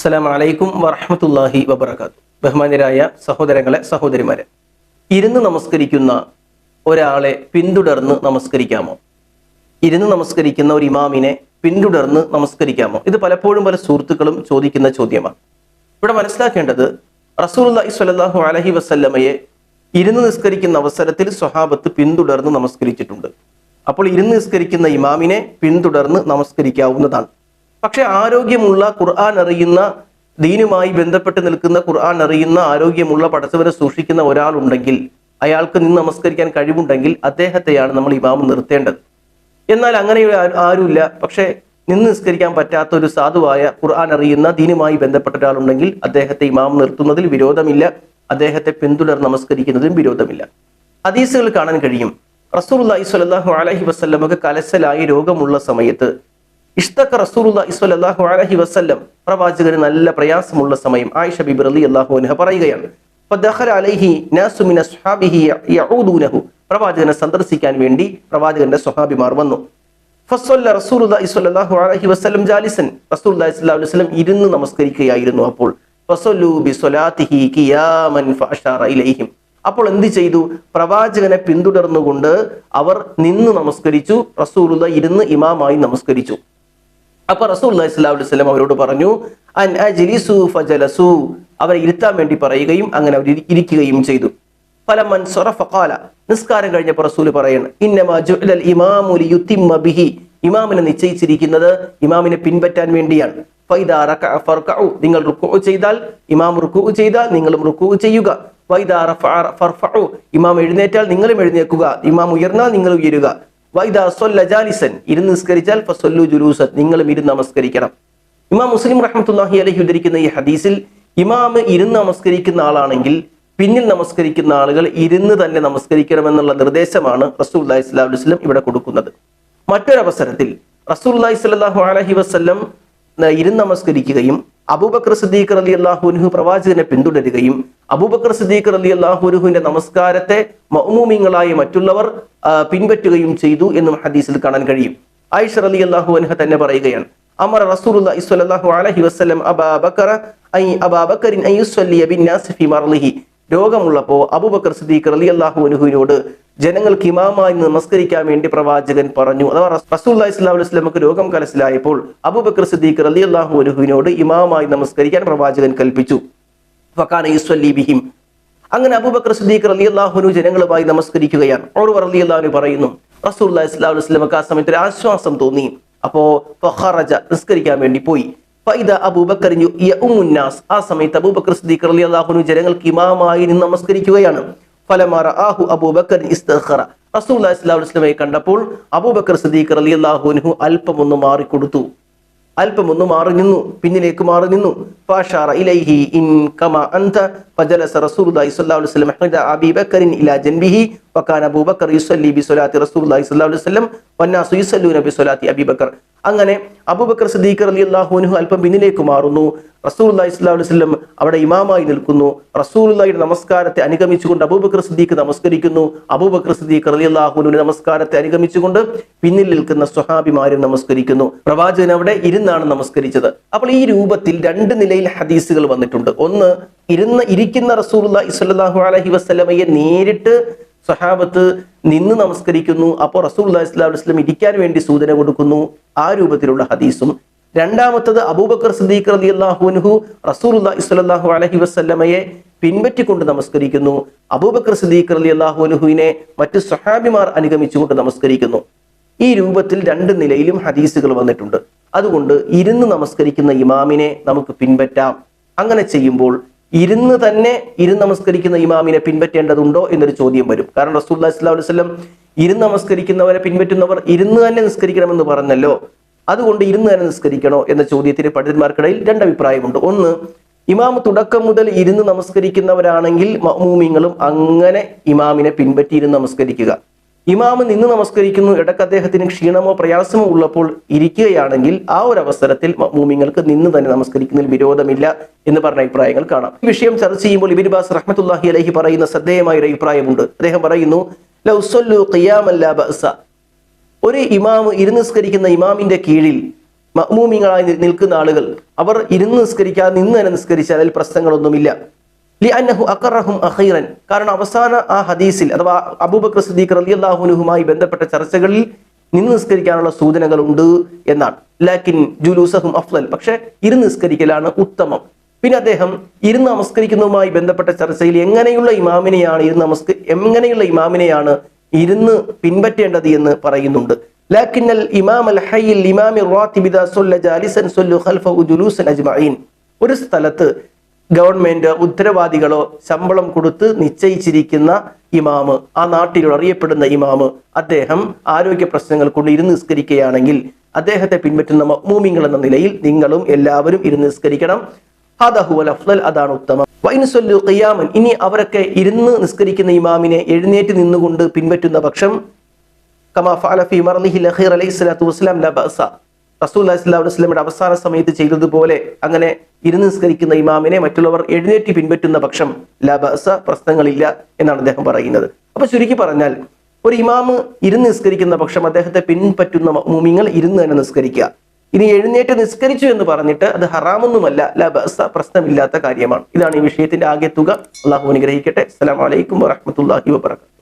അസ്സലാം വലൈക്കും വറഹമത്തല്ലാഹി വബർക്കാത്തു ബഹുമാനരായ സഹോദരങ്ങളെ സഹോദരിമാരെ ഇരുന്ന് നമസ്കരിക്കുന്ന ഒരാളെ പിന്തുടർന്ന് നമസ്കരിക്കാമോ? ഇരുന്ന് നമസ്കരിക്കുന്ന ഒരു ഇമാമിനെ പിന്തുടർന്ന് നമസ്കരിക്കാമോ? ഇത് പലപ്പോഴും പല സുഹൃത്തുക്കളും ചോദിക്കുന്ന ചോദ്യമാണ്. ഇവിടെ മനസ്സിലാക്കേണ്ടത് റസൂലുള്ളാഹി സ്വല്ലല്ലാഹു അലഹി വസല്ലമയെ ഇരുന്ന് നിസ്കരിക്കുന്ന അവസരത്തിൽ സ്വഹാബത്ത് പിന്തുടർന്ന് നമസ്കരിച്ചിട്ടുണ്ട്. അപ്പോൾ ഇരുന്ന് നിസ്കരിക്കുന്ന ഇമാമിനെ പിന്തുടർന്ന് നമസ്കരിക്കാവുന്നതാണ്. പക്ഷെ ആരോഗ്യമുള്ള ഖുർആൻ അറിയുന്ന ദീനുമായി ബന്ധപ്പെട്ട് നിൽക്കുന്ന ഖുർആൻ അറിയുന്ന ആരോഗ്യമുള്ള പടച്ചവരെ സൂക്ഷിക്കുന്ന ഒരാളുണ്ടെങ്കിൽ അയാൾക്ക് നിന്ന് നമസ്കരിക്കാൻ കഴിവുണ്ടെങ്കിൽ അദ്ദേഹത്തെയാണ് നമ്മൾ ഇമാം നിർത്തേണ്ടത്. എന്നാൽ അങ്ങനെ ആരുമില്ല. പക്ഷേ നിന്ന് നിസ്കരിക്കാൻ പറ്റാത്ത ഒരു സാധുവായ ഖുർആൻ അറിയുന്ന ദീനുമായി ബന്ധപ്പെട്ട ഒരാളുണ്ടെങ്കിൽ അദ്ദേഹത്തെ ഇമാം നിർത്തുന്നതിൽ വിരോധമില്ല. അദ്ദേഹത്തെ പിന്തുടർ നമസ്കരിക്കുന്നതിലും വിരോധമില്ല. ഹദീസുകൾ കാണാൻ കഴിയും. റസൂലുള്ളാഹി സ്വല്ലല്ലാഹു അലൈഹി വസല്ലമക്ക് കലശലായി രോഗമുള്ള സമയത്ത് ഇഷ്തക്ക റസൂലുള്ളാഹി സ്വല്ലല്ലാഹു അലൈഹി വസല്ലം പ്രവാചകന് നല്ല പ്രയാസമുള്ള സമയം ആയിഷ ബിബി റളിയല്ലാഹു അൻഹ പറയുകയാണ്. ഫദഖല അലൈഹി നാസു മിൻ അസ്ഹാബിഹി യഊദൂനഹു. പ്രവാചകനെ സന്ദർശിക്കാൻ വേണ്ടി പ്രവാചകന്റെ സ്വഹാബിമാർ വന്നു. അലൈഹി ജാലിസൻ. അലൈഹി ഇരുന്ന് നമസ്കരിക്കുകയായിരുന്നു അപ്പോൾ. അപ്പോൾ എന്ത് ചെയ്തു? പ്രവാചകനെ പിന്തുടർന്നുകൊണ്ട് അവർ നിന്ന് നമസ്കരിച്ചു. റസൂലുള്ള ഇരുന്ന് ഇമാമായി നമസ്കരിച്ചു. അപ്പൊ റസൂൽ വസല്ലം അവരോട് പറഞ്ഞു അൻ ഫജലസു. അവരെ ഇരുത്താൻ വേണ്ടി പറയുകയും അങ്ങനെ അവർ ഇരിക്കുകയും ചെയ്തു. ഫലമൻ നിസ്കാരം കഴിഞ്ഞപ്പോൾ റസൂൽ പറയാണ് ബിഹി. ഇമാമിനെ നിശ്ചയിച്ചിരിക്കുന്നത് ഇമാമിനെ പിൻപറ്റാൻ വേണ്ടിയാണ്. നിങ്ങൾ റുക്കു ചെയ്താൽ ഇമാം റുക്കു ചെയ്താൽ നിങ്ങളും റുക്കു ചെയ്യുക. ഇമാം എഴുന്നേറ്റാൽ നിങ്ങളും എഴുന്നേക്കുക ഇമാം ഉയർന്നാൽ നിങ്ങൾ ഉയരുക. വൈദാ സ്വല്ല ജാലിസൻ. ഇരുന്ന് നിസ്കരിച്ചാൽ ഫസ്വല്ലു ജുലൂസൻ. നിങ്ങളും ഇരുന്ന് നമസ്കരിക്കണം. ഇമാം മുസ്ലിം റഹ്മത്തുല്ലാഹി അലഹി ഉദ്ധരിക്കുന്ന ഈ ഹദീസിൽ ഇമാമ് ഇരുന്ന് നമസ്കരിക്കുന്ന ആളാണെങ്കിൽ പിന്നിൽ നമസ്കരിക്കുന്ന ആളുകൾ ഇരുന്ന് തന്നെ നമസ്കരിക്കണമെന്നുള്ള നിർദ്ദേശമാണ് റസൂൽ അലൈഹി വസല്ലം ഇവിടെ കൊടുക്കുന്നത്. മറ്റൊരവസരത്തിൽ റസൂല്ലാഹി സ്വല്ലല്ലാഹു അലൈഹി വസല്ലം ന- ഇരുന്ന് നമസ്കരിക്കുകയും അബൂബക്കർ സിദ്ദീഖ് അലി അള്ളാഹുനുഹു പ്രവാചകനെ പിന്തുടരുകയും അബൂബക്കർ സിദ്ദീഖ് അലി അള്ളാഹുനുഹുവിന്റെ നമസ്കാരത്തെ മൗമൂമിങ്ങളായി മറ്റുള്ളവർ പിൻപറ്റുകയും ചെയ്തു എന്നും ഹദീസിൽ കാണാൻ കഴിയും. ആയിഷ അലി അള്ളാഹു അൻഹ തന്നെ പറയുകയാണ് അമർ റസൂലുള്ളാഹി സ്വല്ലല്ലാഹു അലൈഹി വസല്ലം ഫീ മർളിഹി. രോഗമുള്ളപ്പോ അബൂബക്കർ സിദ്ദീഖ് അലി അള്ളാഹു ജനങ്ങൾക്ക് ഇമാമായി നമസ്കരിക്കാൻ വേണ്ടി പ്രവാചകൻ പറഞ്ഞു. അഥവാ റസൂല്ലാ അലൈഹി വസല്ലമക്ക് രോഗം കലസിലായപ്പോൾ അബുബക്കർ സിദ്ദീഖ് അലി അള്ളാഹു അലുഹുവിനോട് ഇമാമായി നമസ്കരിക്കാൻ പ്രവാചകൻ കൽപ്പിച്ചു. ബിഹിം. അങ്ങനെ അബൂബക്കർ സിദ്ദീഖ് റളിയല്ലാഹുനു ജനങ്ങളുമായി നമസ്കരിക്കുകയാണ്. ഓർവർ അലി അള്ളാഹു പറയുന്നു റസൂലുള്ളാഹി സ്വല്ലല്ലാഹു അലൈഹി വസല്ലമക്ക് ആ സമയത്ത് ഒരു ആശ്വാസം തോന്നി. അപ്പോ ഫഹാറജ നിസ്കരിക്കാൻ വേണ്ടി പോയി. ഫൈദ അബൂബക്കർ ആ സമയത്ത് അബൂബക്കർ സിദ്ദീഖ് അള്ളാഹുനു ജനങ്ങൾക്ക് ഇമാമായി നമസ്കരിക്കുകയാണ്. ഫലമാറ അബൂബക്കർ ഇസ്തഖറ. സ്വല്ലല്ലാഹു അലൈഹി വസല്ലമയെ കണ്ടപ്പോൾ അബൂബക്കർ സിദ്ദീഖ് അലി അല്പം ഒന്ന് മാറിക്കൊടുത്തു. അല്പം ഒന്ന് മാറി നിന്നു പിന്നിലേക്ക് മാറി നിന്നു. ഫാഷാറ ഇലൈഹി ഇൻ കമ അൻത ഫജലസ റസൂലുള്ളാഹി സ്വല്ലല്ലാഹു അലൈഹി വസല്ലം ഹദ ഇലാ ജൻബിഹി അബൂബക്കർ അബീ ബക്കർ അങ്ങനെ അബൂബക്കർ സിദ്ദീഖ് അലി അൻഹു അല്പം പിന്നിലേക്ക് മാറുന്നു. റസൂലുള്ളാഹി സ്വല്ലല്ലാഹു അലൈഹി വസല്ലം അവിടെ ഇമാമായി നിൽക്കുന്നു. റസൂലുള്ളാഹിയുടെ നമസ്കാരത്തെ അനുഗമിച്ചുകൊണ്ട് അബൂബക്കർ സിദ്ദീഖ് നമസ്കരിക്കുന്നു. അബൂബക്കർ സിദ്ദീഖ് അലി അള്ളാഹുനു നമസ്കാരത്തെ അനുഗമിച്ചുകൊണ്ട് പിന്നിൽ നിൽക്കുന്ന സ്വഹാബിമാരും നമസ്കരിക്കുന്നു. പ്രവാചകൻ അവിടെ ഇരുന്നാണ് നമസ്കരിച്ചത്. അപ്പോൾ ഈ രൂപത്തിൽ രണ്ട് നിലയിൽ ഹദീസുകൾ വന്നിട്ടുണ്ട്. ഒന്ന് ഇരുന്ന് ഇരിക്കുന്ന റസൂലുള്ളാഹി സ്വല്ലല്ലാഹു അലൈഹി വസല്ലമയെ നേരിട്ട് സ്വഹാബത്ത് നിന്ന് നമസ്കരിക്കുന്നു. അപ്പോൾ സ്വല്ലല്ലാഹു അലൈഹി വസല്ലം ഇരിക്കാൻ വേണ്ടി സൂചന കൊടുക്കുന്നു. ആ രൂപത്തിലുള്ള ഹദീസും. രണ്ടാമത്തത് അബൂബക്കർ സിദ്ദീഖ് റളിയല്ലാഹു അൻഹു റസൂലുള്ളാഹി സ്വല്ലല്ലാഹു അലഹി വസല്ലമയെ പിൻപറ്റിക്കൊണ്ട് നമസ്കരിക്കുന്നു. അബൂബക്കർ സിദ്ദീഖ് റളിയല്ലാഹു അള്ളാഹുനുഹുവിനെ മറ്റ് സഹാബിമാർ അനുഗമിച്ചുകൊണ്ട് നമസ്കരിക്കുന്നു. ഈ രൂപത്തിൽ രണ്ട് നിലയിലും ഹദീസുകൾ വന്നിട്ടുണ്ട്. അതുകൊണ്ട് ഇരുന്ന് നമസ്കരിക്കുന്ന ഇമാമിനെ നമുക്ക് പിൻപറ്റാം. അങ്ങനെ ചെയ്യുമ്പോൾ ഇരുന്ന് തന്നെ ഇരുന്ന് നമസ്കരിക്കുന്ന ഇമാമിനെ പിൻപറ്റേണ്ടതുണ്ടോ എന്നൊരു ചോദ്യം വരും. കാരണം റസൂല്ലാ സ്വല്ലല്ലാഹു അലൈഹി വസല്ലം ഇരുന്ന് നമസ്കരിക്കുന്നവരെ പിൻപറ്റുന്നവർ ഇരുന്ന് തന്നെ നിസ്കരിക്കണമെന്ന് പറഞ്ഞല്ലോ. അതുകൊണ്ട് ഇരുന്ന് തന്നെ നിസ്കരിക്കണോ എന്ന ചോദ്യത്തിന് പണ്ഡിതന്മാർക്കിടയിൽ രണ്ട് അഭിപ്രായമുണ്ട്. ഒന്ന് ഇമാം തുടക്കം മുതൽ ഇരുന്ന് നമസ്കരിക്കുന്നവരാണെങ്കിൽ മൂമിങ്ങളും അങ്ങനെ ഇമാമിനെ പിൻപറ്റി ഇരുന്ന് നമസ്കരിക്കുക. ഇമാമ് നിന്ന് നമസ്കരിക്കുന്നു ഇടയ്ക്ക് അദ്ദേഹത്തിന് ക്ഷീണമോ പ്രയാസമോ ഉള്ളപ്പോൾ ഇരിക്കുകയാണെങ്കിൽ ആ ഒരു അവസരത്തിൽ മൂമിങ്ങൾക്ക് നിന്ന് തന്നെ നമസ്കരിക്കുന്നതിൽ വിരോധമില്ല എന്ന് പറഞ്ഞ അഭിപ്രായങ്ങൾ കാണാം. ഈ വിഷയം ചർച്ച ചെയ്യുമ്പോൾ ഇബിൻ ബാസ് റഹ്മത്തുല്ലാഹി അലഹി പറയുന്ന ശ്രദ്ധേയമായ ഒരു അഭിപ്രായമുണ്ട്. അദ്ദേഹം പറയുന്നു. ഒരു ഇമാമ് ഇരുന്ന് നിസ്കരിക്കുന്ന ഇമാമിന്റെ കീഴിൽ മഅ്മൂമിങ്ങളായി നിൽക്കുന്ന ആളുകൾ അവർ ഇരുന്ന് നിസ്കരിക്കാതെ നിന്ന് തന്നെ നിസ്കരിച്ചാൽ അതിൽ പ്രശ്നങ്ങളൊന്നുമില്ല. കാരണം അവസാന ആ ഹദീസിൽ അഥവാ അബൂബക്കർ സിദ്ദീഖ് അള്ളാഹുനുഹുമായി ബന്ധപ്പെട്ട ചർച്ചകളിൽ നിന്ന് നിസ്കരിക്കാനുള്ള സൂചനകളുണ്ട് എന്നാണ്. ലാക്കിൻ ജുലൂസഹും അഫ്ലൽ. പക്ഷെ ഇരുന്ന് നിസ്കരിക്കലാണ് ഉത്തമം. പിന്നെ അദ്ദേഹം ഇരുന്ന് നമസ്കരിക്കുന്നതുമായി ബന്ധപ്പെട്ട ചർച്ചയിൽ എങ്ങനെയുള്ള ഇമാമിനെയാണ് ഇരുന്ന് നമസ്ക എങ്ങനെയുള്ള ഇമാമിനെയാണ് ഇരുന്ന് പിൻപറ്റേണ്ടത് എന്ന് പറയുന്നുണ്ട്. ലാക്കിന്നൽ ഇമാം അൽ ഹൈൽ ഇമാമി ജുലൂസൻ അജ്മഈൻ. ഒരു സ്ഥലത്ത് ഗവൺമെന്റ് ഉത്തരവാദികളോ ശമ്പളം കൊടുത്ത് നിശ്ചയിച്ചിരിക്കുന്ന ഇമാമ് ആ നാട്ടിൽ അറിയപ്പെടുന്ന ഇമാമ് അദ്ദേഹം ആരോഗ്യ പ്രശ്നങ്ങൾ കൊണ്ട് ഇരുന്ന് നിസ്കരിക്കുകയാണെങ്കിൽ അദ്ദേഹത്തെ പിൻപറ്റുന്ന മൂമിങ്ങൾ എന്ന നിലയിൽ നിങ്ങളും എല്ലാവരും ഇരുന്ന് നിസ്കരിക്കണം. ഹദഹുവൽ അഫ്ദൽ അതാണ് ഉത്തമം. വൈനുസൊല്ലു ഖിയാമൻ ഇനി അവരൊക്കെ ഇരുന്ന് നിസ്കരിക്കുന്ന ഇമാമിനെ എഴുന്നേറ്റ് നിന്നുകൊണ്ട് പിൻപറ്റുന്ന പക്ഷം കമാ ഫഅല ഫീ മർലിഹി ലഖീർ അലൈഹി സ്വലാത്തു വസ്സലാം ലാ റസൂൽ അലൈഹി വസ്ലമയുടെ അവസാന സമയത്ത് ചെയ്തതുപോലെ അങ്ങനെ ഇരുന്ന് നിസ്കരിക്കുന്ന ഇമാമിനെ മറ്റുള്ളവർ എഴുന്നേറ്റ് പിൻപറ്റുന്ന പക്ഷം ലബസ പ്രശ്നങ്ങളില്ല എന്നാണ് അദ്ദേഹം പറയുന്നത്. അപ്പൊ ചുരുക്കി പറഞ്ഞാൽ ഒരു ഇമാമ് ഇരുന്ന് നിസ്കരിക്കുന്ന പക്ഷം അദ്ദേഹത്തെ പിൻപറ്റുന്ന മുമിങ്ങൾ ഇരുന്ന് തന്നെ നിസ്കരിക്കുക. ഇനി എഴുന്നേറ്റ് നിസ്കരിച്ചു എന്ന് പറഞ്ഞിട്ട് അത് ഹറാമൊന്നുമല്ല ലബസ പ്രശ്നമില്ലാത്ത കാര്യമാണ്. ഇതാണ് ഈ വിഷയത്തിന്റെ ആകെ തുക. അള്ളാഹു അനുഗ്രഹിക്കട്ടെ. അസ്സലാമു അലൈക്കും വറഹ്മത്തുള്ളാഹി വബറകാതുഹു.